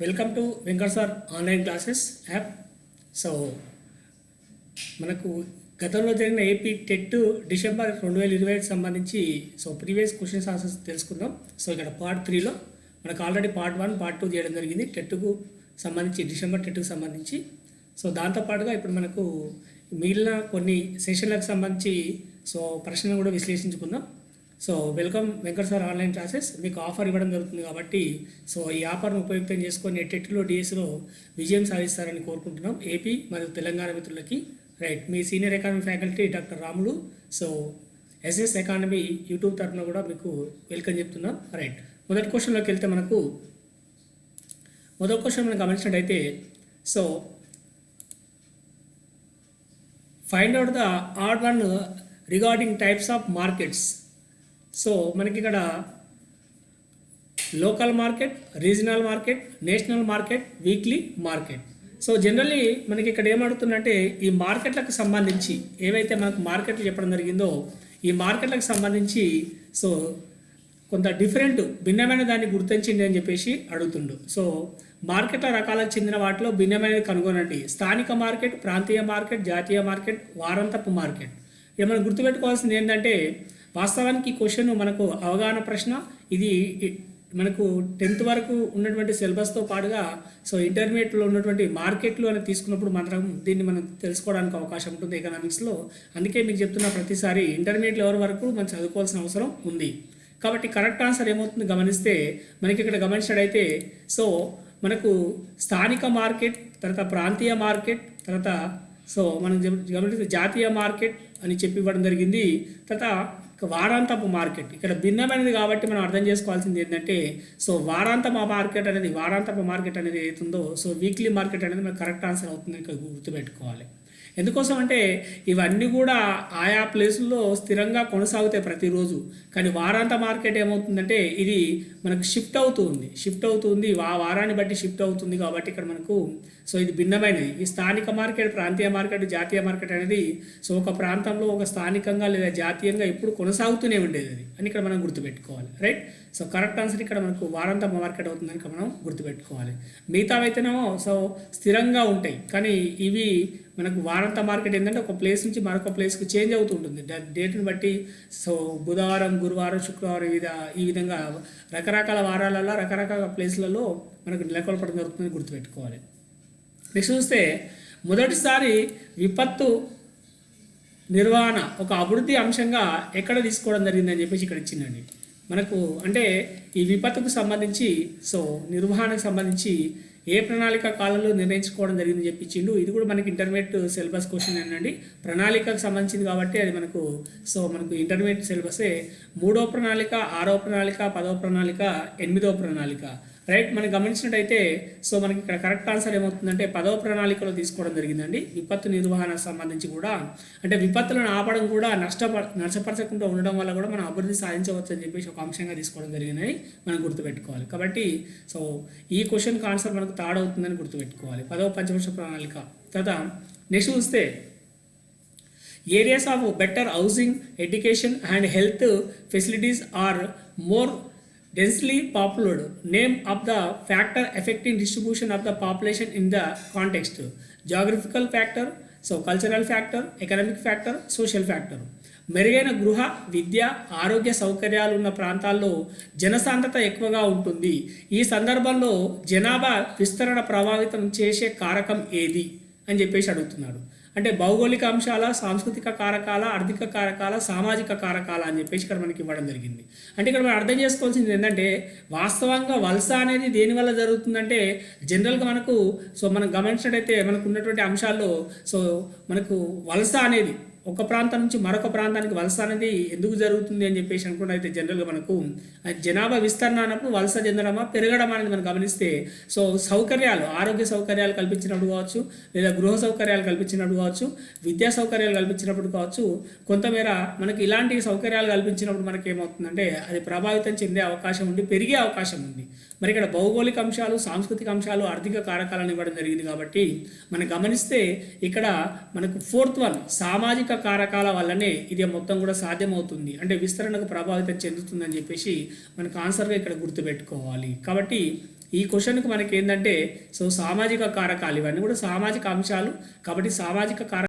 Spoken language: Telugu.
Welcome to Venkat sir online classes app so మనకు గతంలో జరిగిన ఏపీ టెట్ డిసెంబర్ రెండు వేల ఇరవై ఐదు సంబంధించి సో ప్రీవియస్ క్వశ్చన్స్ ఆన్సర్స్ తెలుసుకుందాం. సో ఇక్కడ పార్ట్ త్రీలో మనకు already part one part two చేయడం జరిగింది. టెట్కు సంబంధించి డిసెంబర్ టెట్కు సంబంధించి. సో దాంతోపాటుగా ఇప్పుడు మనకు మిగిలిన కొన్ని సెషన్లకు సంబంధించి సో ప్రశ్నలు కూడా విశ్లేషించుకుందాం. So welcome Venkata sir online classes మీకు ఆఫర్ ఇవ్వడం జరుగుతుంది కాబట్టి సో ఈ ఆఫర్ను ఉపయుక్తం చేసుకొని టెట్లో డిఎస్లో విజయం సాధిస్తారని కోరుకుంటున్నాం. ఏపీ మరియు తెలంగాణ మిత్రులకి. రైట్ మీ senior economy faculty doctor Ramulu. So SS economy YouTube తరఫున కూడా మీకు వెల్కమ్ చెప్తున్నాం. రైట్ మొదటి క్వశ్చన్లోకి వెళ్తే మనకు మొదటి క్వశ్చన్ మనం గమనించినట్టయితే so find out the odd one regarding types of markets so మనకి ఇక్కడ local market regional market national market weekly market. So generally మనకి ఇక్కడ ఏమడుతుందంటే ఈ మార్కెట్లకు సంబంధించి ఏవైతే మనకు మార్కెట్లు చెప్పడం జరిగిందో ఈ మార్కెట్లకు సంబంధించి సో కొంత డిఫరెంట్ భిన్నమైన దాన్ని గుర్తించండి అని చెప్పేసి అడుగుతుండు. సో మార్కెట్ల రకాలకు చెందిన వాటిలో భిన్నమైనది కనుగొనండి. స్థానిక మార్కెట్ ప్రాంతీయ మార్కెట్ జాతీయ మార్కెట్ వారంతపు మార్కెట్. ఇక మనం గుర్తుపెట్టుకోవాల్సింది ఏంటంటే వాస్తవానికి ఈ క్వశ్చన్ మనకు అవగాహన ప్రశ్న. ఇది మనకు టెన్త్ వరకు ఉన్నటువంటి సిలబస్తో పాటుగా సో ఇంటర్మీడియట్లో ఉన్నటువంటి మార్కెట్లు అని తీసుకున్నప్పుడు మాత్రం దీన్ని మనం తెలుసుకోవడానికి అవకాశం ఉంటుంది ఎకనామిక్స్లో అందుకే మీకు చెప్తున్న ప్రతిసారి ఇంటర్మీడియట్ లెవెల్ వరకు మనం చదువుకోవాల్సిన అవసరం ఉంది. కాబట్టి కరెక్ట్ ఆన్సర్ ఏమవుతుంది గమనిస్తే మనకి ఇక్కడ గమనించినట్టయితే సో మనకు స్థానిక మార్కెట్ తర్వాత ప్రాంతీయ మార్కెట్ తర్వాత సో మనం గమనిస్తే జాతీయ మార్కెట్ అని చెప్పి ఇవ్వడం జరిగింది. తర్వాత ఇక వారాంతపు మార్కెట్. ఇక్కడ భిన్నమైనది కాబట్టి మనం అర్థం చేసుకోవాల్సింది ఏంటంటే సో వారాంతపు మార్కెట్ అనేది వారాంతపు మార్కెట్ అనేది ఏదైతుందో సో వీక్లీ మార్కెట్ అనేది మనకు కరెక్ట్ ఆన్సర్ అవుతుంది ఇక్కడ గుర్తుపెట్టుకోవాలి. ఎందుకోసం అంటే ఇవన్నీ కూడా ఆయా ప్లేసుల్లో స్థిరంగా కొనసాగుతాయి ప్రతిరోజు. కానీ వారాంత మార్కెట్ ఏమవుతుందంటే ఇది మనకు షిఫ్ట్ అవుతుంది. షిఫ్ట్ అవుతుంది. ఆ వారాన్ని బట్టి షిఫ్ట్ అవుతుంది కాబట్టి ఇక్కడ మనకు సో ఇది భిన్నమైనది. ఈ స్థానిక మార్కెట్ ప్రాంతీయ మార్కెట్ జాతీయ మార్కెట్ అనేది సో ఒక ప్రాంతంలో ఒక స్థానికంగా లేదా జాతీయంగా ఎప్పుడు కొనసాగుతూనే ఉండేది అది అని ఇక్కడ మనం గుర్తుపెట్టుకోవాలి. రైట్? సో కరెక్ట్ ఆన్సర్ ఇక్కడ మనకు వారాంత మార్కెట్ అవుతుందని మనం గుర్తుపెట్టుకోవాలి. మిగతావైతేనేమో సో స్థిరంగా ఉంటాయి. కానీ ఇవి మనకు వారాంత మార్కెట్ ఏంటంటే ఒక ప్లేస్ నుంచి మరొక ప్లేస్కి చేంజ్ అవుతూ ఉంటుంది. డేట్ని బట్టి సో బుధవారం గురువారం శుక్రవారం విధ ఈ విధంగా రకరకాల వారాలలో రకరకాల ప్లేస్లలో మనకు నెలకొల్పడం జరుగుతుందని గుర్తుపెట్టుకోవాలి. నెక్స్ట్ చూస్తే మొదటిసారి విపత్తు నిర్వహణ ఒక అభివృద్ధి అంశంగా ఎక్కడ తీసుకోవడం జరిగిందని చెప్పేసి ఇక్కడ ఇచ్చిందండి. మనకు అంటే ఈ విపత్తుకు సంబంధించి సో నిర్వహణకు సంబంధించి ఏ ప్రణాళిక కాలంలో నిర్ణయించుకోవడం జరిగిందని చెప్పించిండు. ఇది కూడా మనకి ఇంటర్మీడియట్ సిలబస్ క్వశ్చన్ అండి ప్రణాళికకు సంబంధించింది కాబట్టి అది మనకు సో మనకు ఇంటర్మీడియట్ సిలబసే మూడో ప్రణాళిక ఆరో ప్రణాళిక పదో ప్రణాళిక ఎనిమిదో ప్రణాళిక. రైట్? మనం గమనించినట్టయితే సో మనకి ఇక్కడ కరెక్ట్ ఆన్సర్ ఏమవుతుందంటే పదవ ప్రణాళికలో తీసుకోవడం జరిగిందండి. విపత్తు నిర్వహణకు సంబంధించి కూడా. అంటే విపత్తులను ఆపడం కూడా నష్టప నష్టపరచకుండా ఉండడం వల్ల కూడా మనం అభివృద్ధి సాధించవచ్చు అని చెప్పేసి ఒక అంశంగా తీసుకోవడం జరిగిందని మనం గుర్తుపెట్టుకోవాలి. కాబట్టి సో ఈ క్వశ్చన్కి ఆన్సర్ మనకు తాడవుతుందని గుర్తుపెట్టుకోవాలి. పదవ పంచవర్ష ప్రణాళిక. తర్వాత నెక్స్ట్ చూస్తే areas of better housing education and health facilities are more densely populated name of the factor affecting distribution of the population in the context geographical factor so cultural factor economic factor social factor మెరుగైన గృహ విద్య ఆరోగ్య సౌకర్యాలు ఉన్న ప్రాంతాల్లో జనసాంద్రత ఎక్కువగా ఉంటుంది. ఈ సందర్భంలో జనాభా విస్తరణ ప్రభావితం చేసే కారకం ఏది? అని చెప్పేసి అడుగుతున్నాడు. అంటే భౌగోళిక అంశాల సాంస్కృతిక కారకాల ఆర్థిక కారకాల సామాజిక కారకాల అని చెప్పేసి ఇక్కడ మనకి ఇవ్వడం జరిగింది. అంటే ఇక్కడ మనం అర్థం చేసుకోవాల్సింది ఏంటంటే వాస్తవంగా వలస అనేది దేనివల్ల జరుగుతుందంటే జనరల్గా మనకు సో మనం గమనించినట్టయితే మనకు ఉన్నటువంటి అంశాల్లో సో మనకు వలస అనేది ఒక ప్రాంతం నుంచి మరొక ప్రాంతానికి వలస అనేది ఎందుకు జరుగుతుంది అని చెప్పేసి అనుకుంటే అయితే జనరల్గా మనకు జనాభా విస్తరణ అన్నప్పుడు వలస చెందడమా పెరగడం అనేది మనం గమనిస్తే సో సౌకర్యాలు ఆరోగ్య సౌకర్యాలు కల్పించినప్పుడు కావచ్చు లేదా గృహ సౌకర్యాలు కల్పించినప్పుడు కావచ్చు విద్యా సౌకర్యాలు కల్పించినప్పుడు కావచ్చు కొంతమేర మనకి ఇలాంటి సౌకర్యాలు కల్పించినప్పుడు మనకి ఏమవుతుందంటే అది ప్రభావితం చెందే అవకాశం ఉండి పెరిగే అవకాశం ఉంది. మరి ఇక్కడ భౌగోళిక అంశాలు సాంస్కృతిక అంశాలు ఆర్థిక కారకాలను ఇవ్వడం జరిగింది కాబట్టి మనం గమనిస్తే ఇక్కడ మనకు ఫోర్త్ వన్ సామాజిక కారకాల వల్లనే ఇది మొత్తం కూడా సాధ్యమవుతుంది. అంటే విస్తరణకు ప్రభావితం చెందుతుందని చెప్పేసి మనకు ఆన్సర్గా ఇక్కడ గుర్తుపెట్టుకోవాలి. కాబట్టి ఈ క్వశ్చన్కి మనకి ఏంటంటే సో సామాజిక కారకాలు ఇవన్నీ కూడా సామాజిక అంశాలు. కాబట్టి సామాజిక కారక